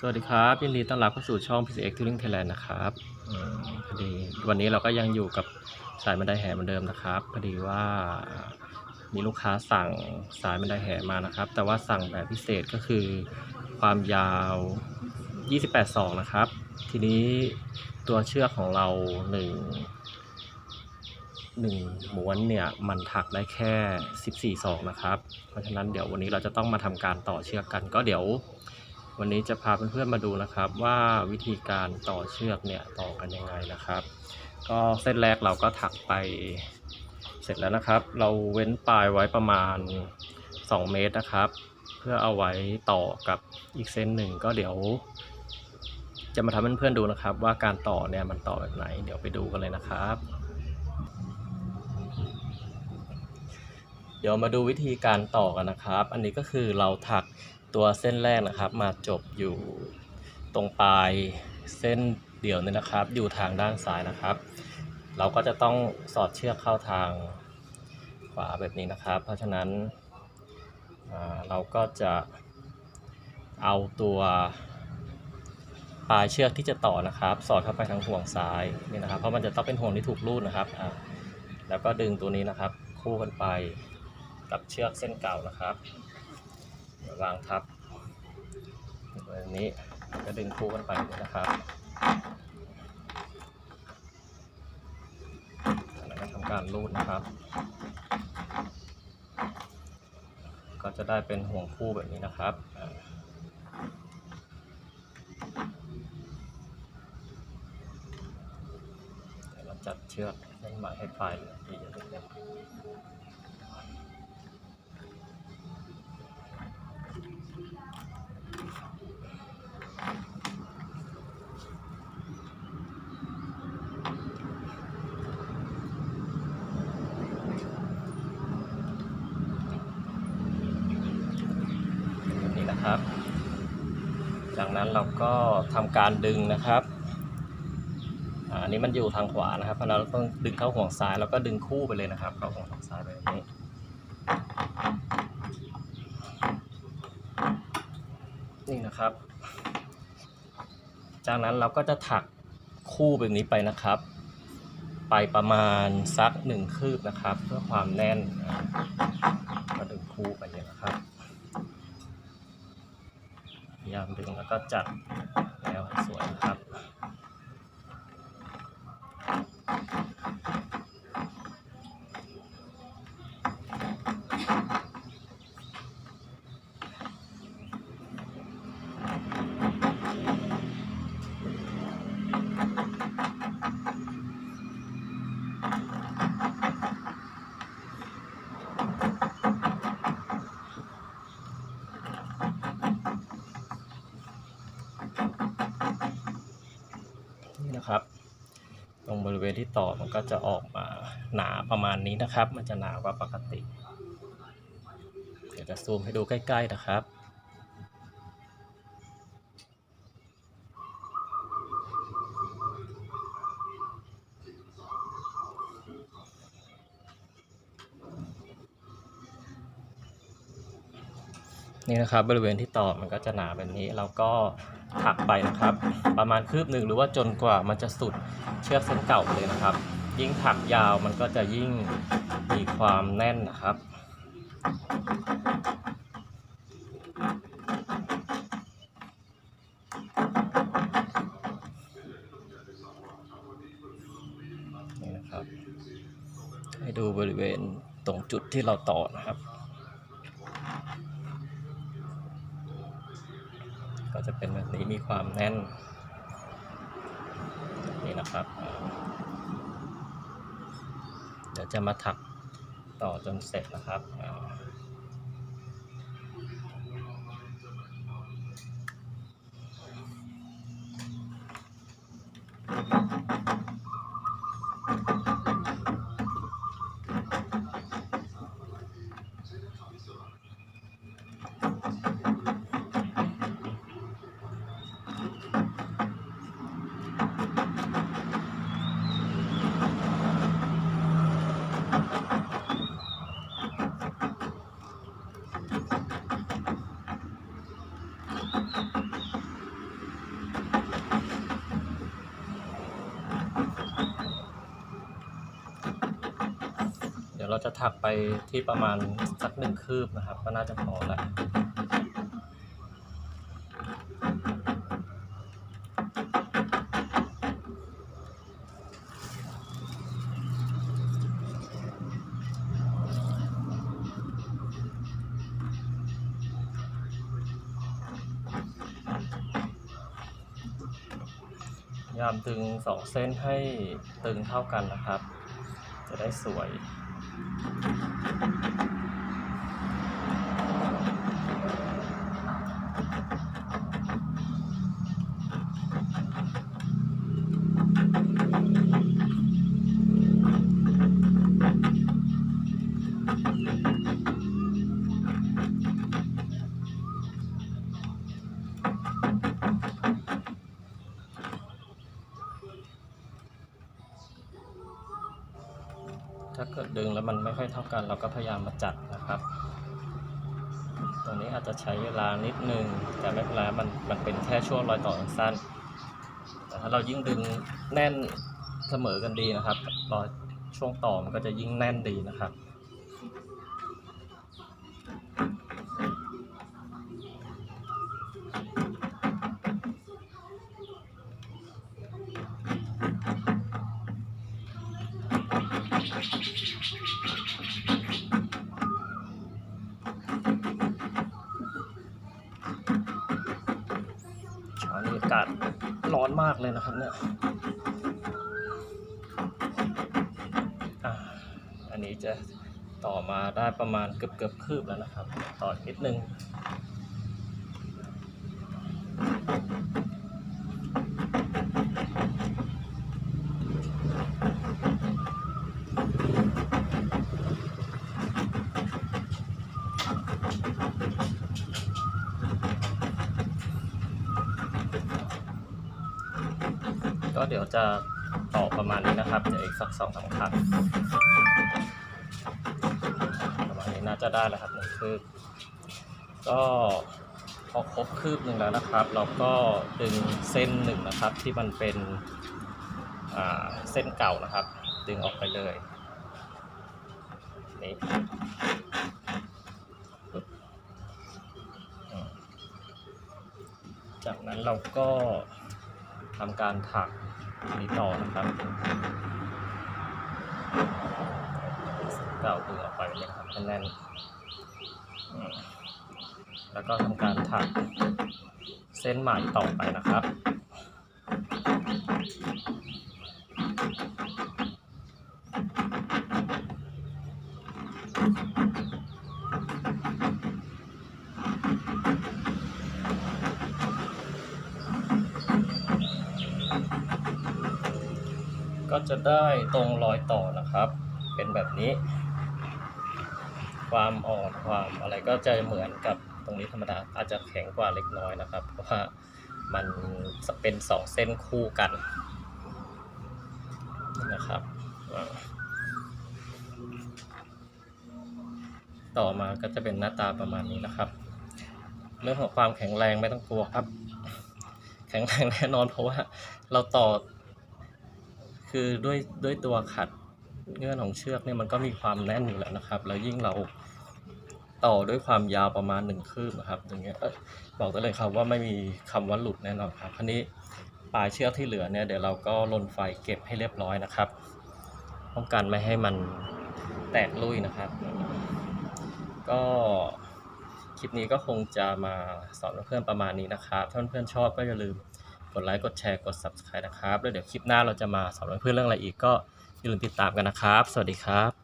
สวัสดีครับยินดีต้อนรับเข้าสู่ช่อง PCX Touring Thailand นะครับอพอดีวันนี้เราก็ยังอยู่กับสายบันไดแห่เหมือนเดิมนะครับพอดีว่ามีลูกค้าสั่งสายบันไดแห่มานะครับ แต่ว่าสั่งแบบพิเศษก็คือความยาว 28ศอกนะครับ ทีนี้ตัวเชือกของเราหนึ่งหนึ่งม้วนเนี่ยมันถักได้แค่ 14ศอกนะครับ เพราะฉะนั้นเดี๋ยววันนี้เราจะต้องมาทำการต่อเชือกกันก็เดี๋ยว วันนี้จะพาเพื่อนๆมาดูนะครับว่าวิธีการต่อเชือกเนี่ยต่อกันยังไงนะครับ ก็เส้นแรกเราก็ถักไปเสร็จแล้วนะครับ เราเว้นปลายไว้ประมาณ 2 เมตรนะครับ เพื่อเอาไว้ต่อกับอีกเส้นหนึ่งก็เดี๋ยว จะมาทำให้เพื่อนๆดูนะครับ ว่าการต่อเนี่ยมันต่อแบบไหน เดี๋ยวไปดูกันเลยนะครับ เดี๋ยวมาดูวิธีการต่อกันนะครับ อันนี้ก็คือเราถัก ตัวเส้นแรกนะครับ มาจบอยู่ตรงปลายเส้นเดี่ยวนี่นะครับ อยู่ทางด้านซ้ายนะครับ เราก็จะต้องสอดเชือกเข้าทางขวาแบบนี้นะครับ เพราะฉะนั้นเราก็จะเอาตัวปลายเชือกที่จะต่อนะครับ สอดเข้าไปทางห่วงซ้ายนี่นะครับ เพราะมันจะต้องเป็นห่วงที่ถูกรูดนะครับแล้วก็ดึงตัวนี้นะครับ คู่กันไปกับเชือกเส้นเก่านะครับ วางทับแบบนี้ก็ดึงคู่กันไปนะครับแล้วก็ทำการรูดนะครับ ก็จะได้เป็นห่วงคู่แบบนี้นะครับเราจัดเชือกเส้นใหม่ให้ปลายเลยดีจะเต็ม นะครับ จากนั้นเราก็ทำการดึงนะครับอันนี้มันอยู่ทางขวานะครับเพราะเราต้องดึงเข้าห่วงซ้ายแล้วก็ดึงคู่ไปเลยนะครับเข้าห่วงทางซ้ายแบบนี้นี่นะครับ จากนั้นเราก็จะถักคู่แบบนี้ไปนะครับ ไปประมาณสักหนึ่งคืบนะครับ เพื่อความแน่นก็ดึงคู่ไปเลยนะครับ ยามดึงแล้วก็จัดแล้วสวยนะครับ นะครับ ตรงบริเวณที่ต่อมันก็จะออกมาหนาประมาณนี้นะครับ มันจะหนากว่าปกติ เดี๋ยวจะซูมให้ดูใกล้ ๆนะครับนี่นะครับบริเวณที่ต่อมันก็จะหนาแบบนี้ เราก็ ถักไปนะครับ ประมาณคืบหนึ่งหรือว่าจนกว่ามันจะสุดเชือกเส้นเก่าเลยนะครับ ยิ่งถักยาวมันก็จะยิ่งมีความแน่นนะครับนี่นะครับ ให้ดูบริเวณตรงจุดที่เราต่อนะครับ ก็จะเป็นแบบนี้มีความแน่น นี่นะครับ เดี๋ยวจะมาถักต่อจนเสร็จนะครับ เดี๋ยวเราจะถักไปที่ประมาณสักหนึ่งคืบนะครับ ก็น่าจะพอแล้วามดึงสองเส้นให้ตึงเท่ากันนะครับ จะได้สวย ดึงแล้วมันไม่ค่อยเท่ากัน เราก็พยายามมาจัดนะครับ ตรงนี้อาจจะใช้เวลานิดนึงแต่ไม่เป็นไรมันมันเป็นแค่ช่วงรอยต่อสั้นแต่ถ้าเรายิ่งดึงแน่นเสมอกันดีนะครับรอยช่วงต่อมันก็จะยิ่งแน่นดีนะครับ ช้านี้อากาศร้อนมากเลยนะครับเนี่ยอันนี้จะต่อมาได้ประมาณเกือบเกือบคืบแล้วนะครับ ต่ออีกนิดนึง เดี๋ยวจะต่อประมาณนี้นะครับเดี๋ยวอีกสักสองสามครั้งประมาณนี้น่าจะได้แล้วครับหนึ่งคืบก็พอครบคืบหนึ่งแล้วนะครับ เราก็ดึงเส้นหนึ่งนะครับที่มันเป็นเส้นเก่านะครับ ดึงออกไปเลยนี่จากนั้นเราก็ทำการถัก นี้ต่อนะครับเก่าดึงออกไปเลยครับให้แน่น แล้วก็ทำการถักเส้นใหม่ต่อไปนะครับ ก็จะได้ตรงรอยต่อนะครับ เป็นแบบนี้ ความอ่อนความอะไรก็จะเหมือนกับตรงนี้ธรรมดาอาจจะแข็งกว่าเล็กน้อยนะครับ เพราะว่ามันเป็นสองเส้นคู่กันนะครับ ต่อมาก็จะเป็นหน้าตาประมาณนี้นะครับ เรื่องของความแข็งแรงไม่ต้องกลัวครับ แข็งแรงแน่นอนเพราะว่าเราต่อ คือด้วยด้วยตัวขัดเงื่อนของเชือกเนี่ยมันก็มีความแน่นอยู่แล้วนะครับ แล้วยิ่งเราต่อด้วยความยาวประมาณหนึ่งคืบนะครับอย่างเงี้ยเอ้ยบอกได้เลยครับว่าไม่มีคำว่าหลุดแน่นอนครับคราวนี้ปลายเชือกที่เหลือเนี่ยเดี๋ยวเราก็ลนไฟเก็บให้เรียบร้อยนะครับป้องกันไม่ให้มันแตกลุยนะครับ ก็คลิปนี้ก็คงจะมาสอนเพื่อนประมาณนี้นะครับ ถ้าเพื่อนๆชอบก็อย่าลืม กดไลค์กดแชร์กด Subscribe นะครับ แล้วเดี๋ยวคลิปหน้าเราจะมาสอนเพื่อนเรื่องอะไรอีกก็อย่าลืมติดตามกันนะครับ สวัสดีครับ